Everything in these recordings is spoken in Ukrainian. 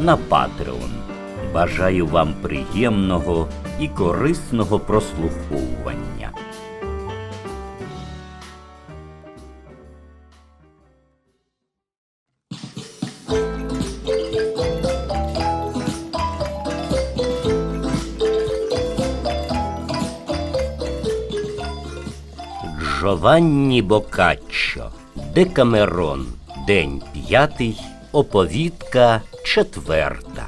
на Patreon. Бажаю вам приємного і корисного прослуховування. Джованні Бокаччо, Декамерон, день п'ятий, оповідка четверта.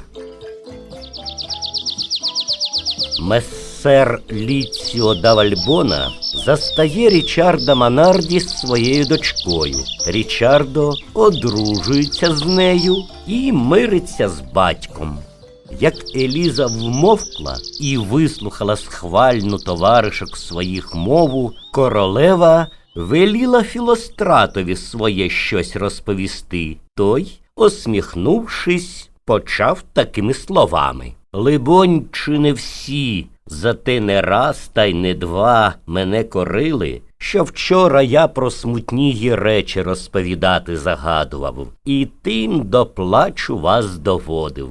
Мессер Ліціо да Вальбона застає Річарда Манарді з своєю дочкою. Річардо одружується з нею і мириться з батьком. Як Еліза вмовкла і вислухала схвальну товаришок своїх мову, королева веліла Філостратові своє щось розповісти. Той, осміхнувшись, почав такими словами. Либонь, чи не всі, зате не раз та й не два мене корили, що вчора я про смутні речі розповідати загадував, і тим до плачу вас доводив.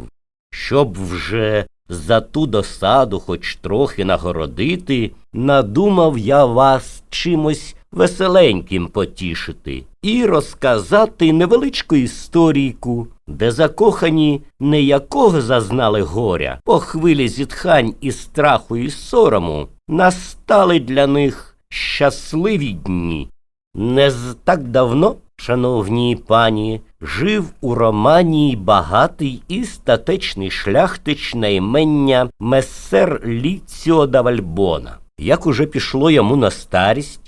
Щоб вже за ту досаду хоч трохи нагородити, надумав я вас чимось веселеньким потішити і розказати невеличку історійку, де закохані неякого зазнали горя, по хвилі зітхань і страху і сорому настали для них щасливі дні. Не з так давно, шановні пані, жив у Романії багатий і статечний шляхтич на імення месер Ліціо да Вальбона. Як уже пішло йому на старість,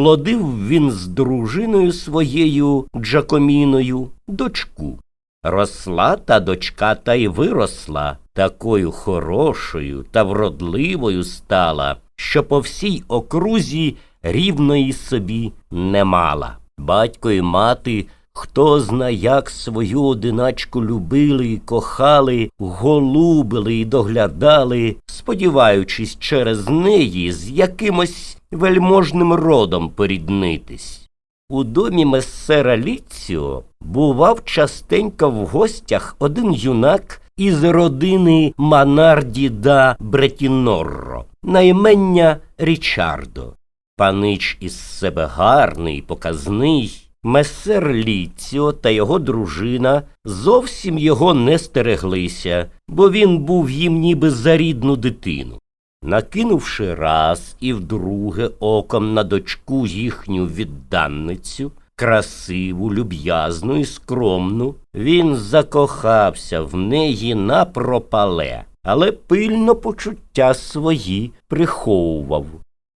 сплодив він з дружиною своєю Джакоміною дочку. Росла та дочка та й виросла, такою хорошою та вродливою стала, що по всій окрузі рівної собі не мала. Батько і мати, хто зна, як свою одиначку любили і кохали, голубили і доглядали, сподіваючись через неї з якимось вельможним родом поріднитись. У домі месера Ліціо бував частенько в гостях один юнак із родини Манарді да Бретінорро, на імення Річардо. Панич із себе гарний, показний. Месер Ліціо та його дружина зовсім його не стереглися, бо він був їм ніби за рідну дитину. Накинувши раз і вдруге оком на дочку їхню відданницю, красиву, люб'язну і скромну, він закохався в неї напропале, але пильно почуття свої приховував.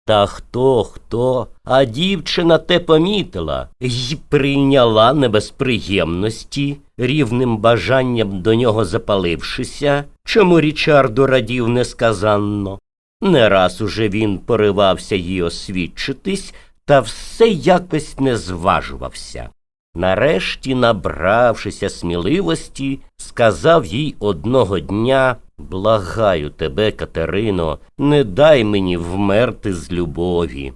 Та хто, хто, а дівчина те помітила й прийняла не без приємності, рівним бажанням до нього запалившися, чому Річарду радів несказанно. Не раз уже він поривався їй освідчитись, та все якось не зважувався. Нарешті, набравшися сміливості, сказав їй одного дня Благаю тебе, Катерино, не дай мені вмерти з любові.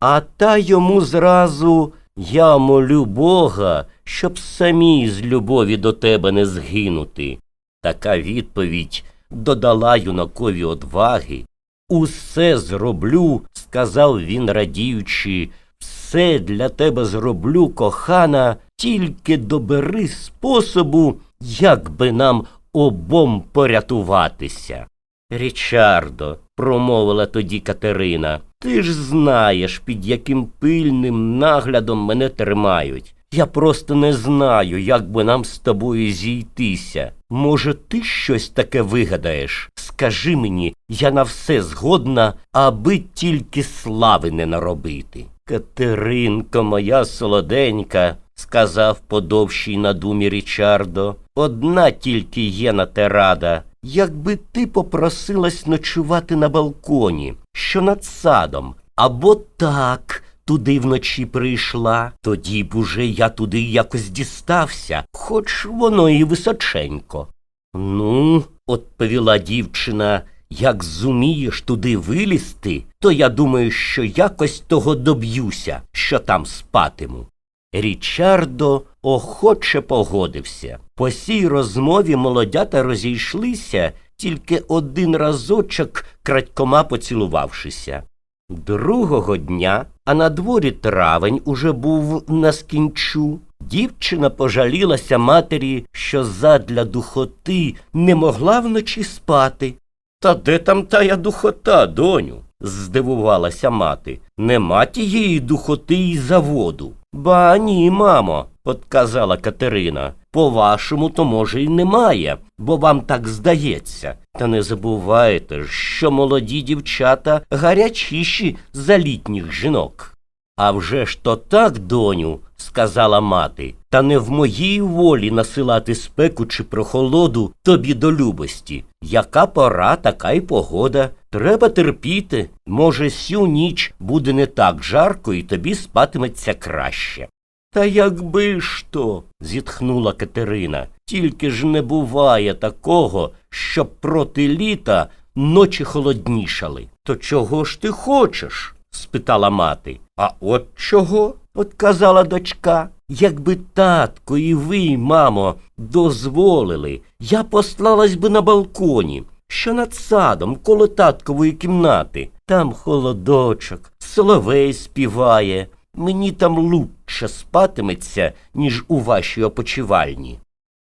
А та йому зразу я молю Бога, щоб самі з любові до тебе не згинути. Така відповідь додала юнакові одваги. Усе зроблю, сказав він, радіючи, все для тебе зроблю, кохана, тільки добери способу, як би нам обом порятуватися. Річардо, промовила тоді Катерина, ти ж знаєш, під яким пильним наглядом мене тримають. Я просто не знаю, як би нам з тобою зійтися. Може, ти щось таке вигадаєш? Скажи мені, я на все згодна, аби тільки слави не наробити. Катеринко, моя солоденька, сказав подовший на думі Річардо, одна тільки є на те рада. Якби ти попросилась ночувати на балконі, що над садом, або так туди вночі прийшла, тоді б уже я туди якось дістався, хоч воно і височенько. Ну, відповіла дівчина, як зумієш туди вилізти, то я думаю, що якось того доб'юся, що там спатиму. Річардо охоче погодився. По сій розмові молодята розійшлися тільки один разочок крадькома поцілувавшися. Другого дня, а на дворі травень уже був наскінчу, дівчина пожалілася матері, що задля духоти не могла вночі спати. Та де там тая духота, доню? здивувалася мати. Нема тієї духоти й заводу. Ба ні, мамо, отказала Катерина. По-вашому, то, може, й немає, бо вам так здається. Та не забувайте ж, що молоді дівчата гарячіші за літніх жінок. А вже ж то так, доню, сказала мати, та не в моїй волі насилати спеку чи прохолоду тобі до любості. Яка пора, така й погода. Треба терпіти. Може, сю ніч буде не так жарко і тобі спатиметься краще. Та якби ж то, зітхнула Катерина, тільки ж не буває такого, щоб проти літа ночі холоднішали. То чого ж ти хочеш? спитала мати. А от чого? отказала дочка. Якби татко і ви, мамо, дозволили, я послалась би на балконі, що над садом коло таткової кімнати. Там холодочок, соловей співає. Мені там лучше спатиметься, ніж у вашій опочивальні.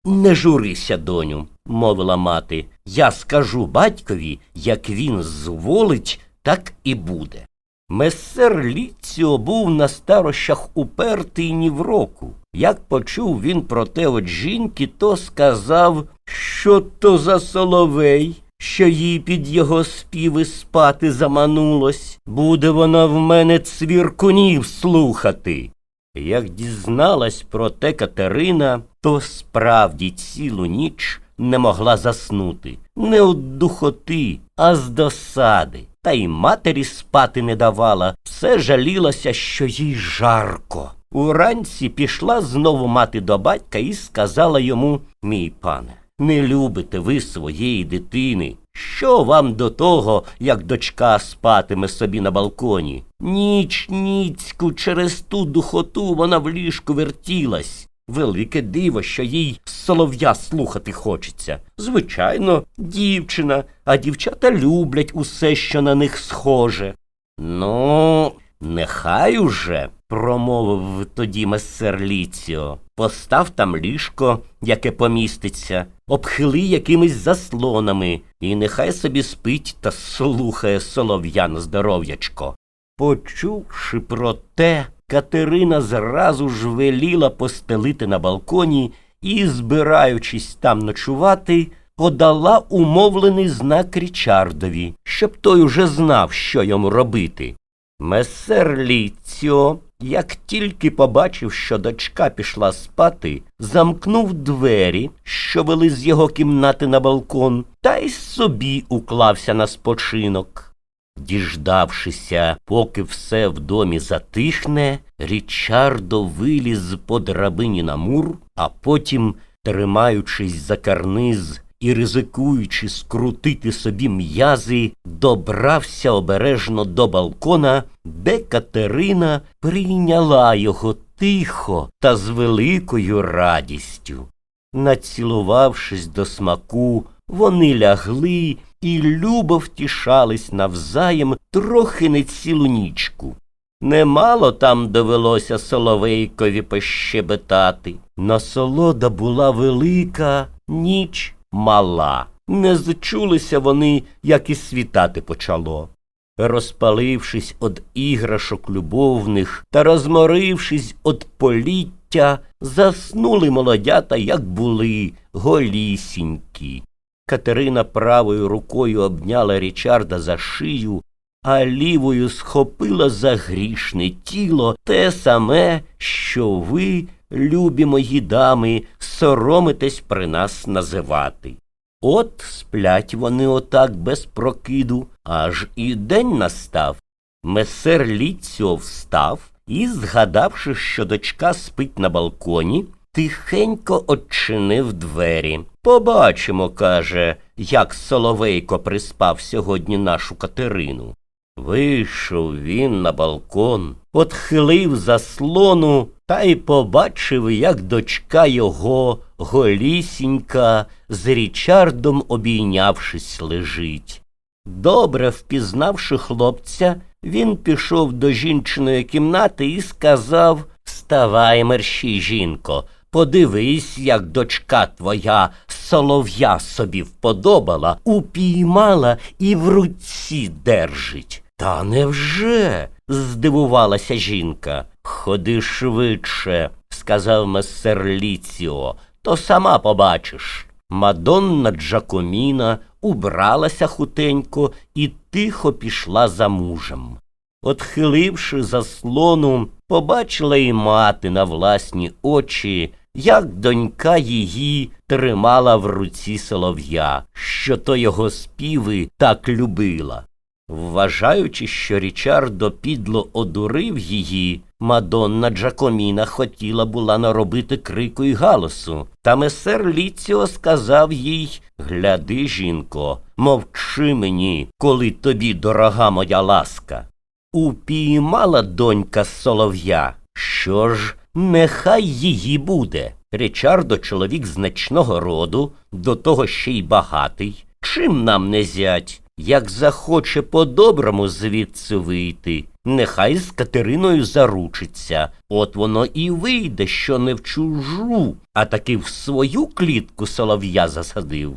Не журися, доню, мовила мати. Я скажу батькові, як він зволить, так і буде. Месер Ліціо був на старощах упертий ні в року. Як почув він про те от жінки, то сказав, що то за соловей, що їй під його співи спати заманулось. Буде вона в мене цвіркунів слухати. Як дізналась про те Катерина, то справді цілу ніч не могла заснути. Не від духоти, а з досади. Та й матері спати не давала, все жалілася, що їй жарко. Уранці пішла знову мати до батька і сказала йому Мій пане, не любите ви своєї дитини. Що вам до того, як дочка спатиме собі на балконі? Ніч ніцьку через ту духоту вона в ліжку вертілась. Велике диво, що їй солов'я слухати хочеться. Звичайно, дівчина, а дівчата люблять усе, що на них схоже. Ну, нехай уже, промовив тоді месер Ліціо. Постав там ліжко, яке поміститься, обхили якимись заслонами, і нехай собі спить та слухає солов'я на здоров'ячко. Почувши про те, Катерина зразу ж веліла постелити на балконі і, збираючись там ночувати, подала умовлений знак Річардові, щоб той уже знав, що йому робити. Месер Ліціо, як тільки побачив, що дочка пішла спати, замкнув двері, що вели з його кімнати на балкон, та й собі уклався на спочинок. Діждавшися, поки все в домі затихне, Річардо виліз по драбині на мур, а потім, тримаючись за карниз і ризикуючи скрутити собі м'язи, добрався обережно до балкона, де Катерина прийняла його тихо та з великою радістю. Націлувавшись до смаку, вони лягли і любо втішались навзаєм трохи не цілу нічку. Немало там довелося Соловейкові пощебетати. Насолода була велика, ніч мала. Не зчулися вони, як і світати почало. Розпалившись од іграшок любовних та розморившись од поліття, заснули молодята, як були, голісінькі. Катерина правою рукою обняла Річарда за шию, а лівою схопила за грішне тіло те саме, що ви, любі мої дами, соромитесь при нас називати. От сплять вони отак без прокиду, аж і день настав. Месер Ліціо встав і, згадавши, що дочка спить на балконі, тихенько odчинив двері. Побачимо, каже, як Соловейко приспав сьогодні нашу Катерину. Вийшов він на балкон, отхилив заслону та й побачив, як дочка його голісінька з Річардом обійнявшись лежить. Добре впізнавши хлопця, він пішов до жінчиної кімнати і сказав Вставай, мерщій, жінко, подивись, як дочка твоя солов'я собі вподобала, упіймала і в руці держить. Та невже? здивувалася жінка. Ходи швидше, сказав месер Ліціо, то сама побачиш. Мадонна Джакоміна убралася хутенько і тихо пішла за мужем. Отхиливши заслону, побачила і мати на власні очі, як донька її тримала в руці солов'я, що то його співи так любила. Вважаючи, що Річардо підло одурив її, Мадонна Джакоміна хотіла була наробити крику й галасу. Та месер Ліціо сказав їй Гляди, жінко, мовчи мені, коли тобі дорога моя ласка. Упіймала донька солов'я. Що ж, нехай її буде. Річардо чоловік значного роду, до того ще й багатий. Чим нам не зять? Як захоче по-доброму звідси вийти, нехай з Катериною заручиться. От воно і вийде, що не в чужу, а таки в свою клітку солов'я засадив.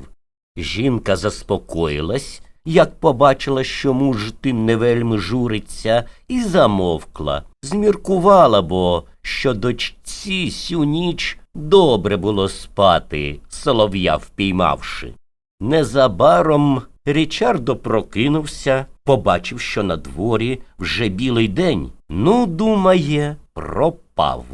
Жінка заспокоїлась, як побачила, що муж тим не вельми журиться, і замовкла. Зміркувала, бо що дочці сю ніч добре було спати, солов'я впіймавши. Незабаром Річардо прокинувся, побачив, що на дворі вже білий день. Ну, думає, пропав.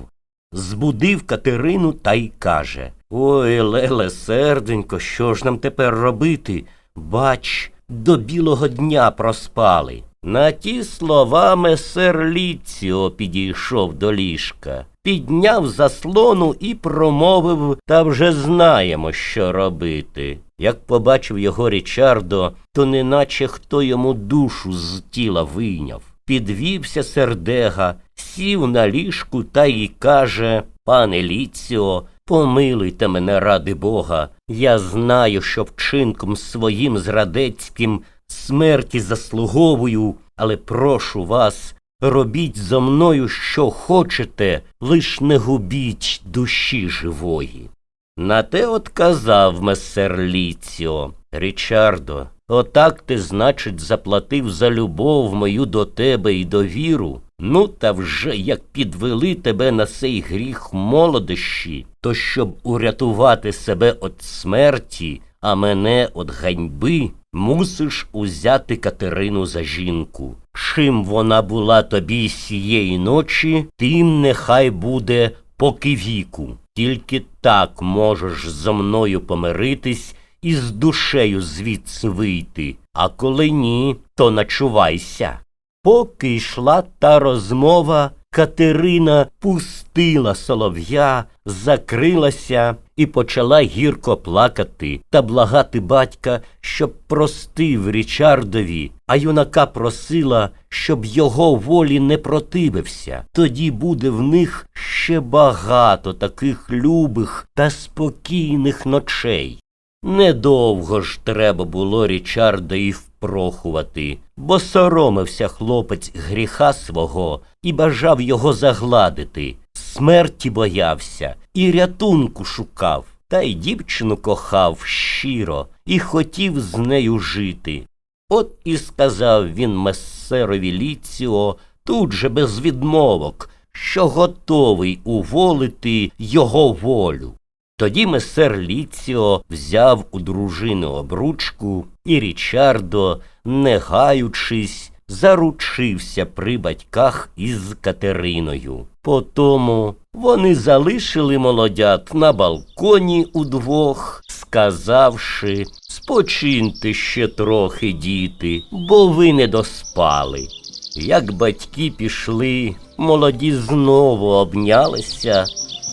Збудив Катерину та й каже Ой, Леле, серденько, що ж нам тепер робити? Бач, до білого дня проспали. На ті слова месер Ліціо підійшов до ліжка, підняв заслону і промовив та вже знаємо, що робити. Як побачив його Річардо, то неначе хто йому душу з тіла вийняв. Підвівся сердега, сів на ліжку та й каже Пане Ліціо, помилуйте мене ради Бога. Я знаю, що вчинком своїм зрадецьким смерті заслуговую, але прошу вас, робіть зо мною, що хочете, лиш не губіть душі живої. На те отказав месер Ліціо. Річардо, отак ти, значить, заплатив за любов мою до тебе і довіру. Ну, та вже як підвели тебе на сей гріх молодощі, то щоб урятувати себе від смерті, а мене від ганьби, мусиш узяти Катерину за жінку. Чим вона була тобі сієї ночі, тим нехай буде поки віку. Тільки так можеш зо мною помиритись і з душею звідси вийти, а коли ні, то начувайся. Поки йшла та розмова, Катерина пустила солов'я, закрилася і почала гірко плакати та благати батька, щоб простив Річардові, а юнака просила, щоб його волі не противився. Тоді буде в них ще багато таких любих та спокійних ночей. Недовго ж треба було Річарда і впрохувати, бо соромився хлопець гріха свого і бажав його загладити, смерті боявся і рятунку шукав, та й дівчину кохав щиро і хотів з нею жити. От і сказав він месерові Ліціо тут же без відмовок, що готовий уволити його волю. Тоді месер Ліціо взяв у дружини обручку, і Річардо, не гаючись, заручився при батьках із Катериною. Потому вони залишили молодят на балконі удвох, сказавши спочиньте ще трохи, діти, бо ви не доспали. Як батьки пішли, молоді знову обнялися.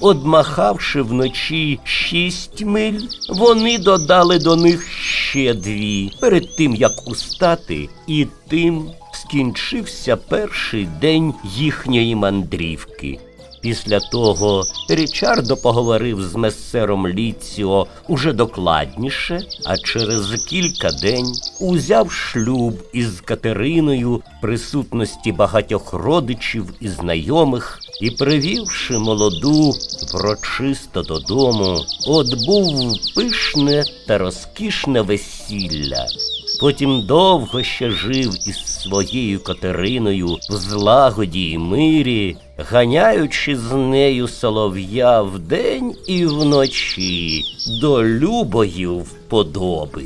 Одмахавши вночі шість миль, вони додали до них ще дві. Перед тим як устати, і тим скінчився перший день їхньої мандрівки. Після того Річардо поговорив з месером Ліціо уже докладніше, а через кілька день узяв шлюб із Катериною присутності багатьох родичів і знайомих і, привівши молоду врочисто додому, отбув пишне та розкішне весілля. Потім довго ще жив із своєю Катериною в злагоді й мирі, ганяючи з нею солов'я вдень і вночі до любої вподоби.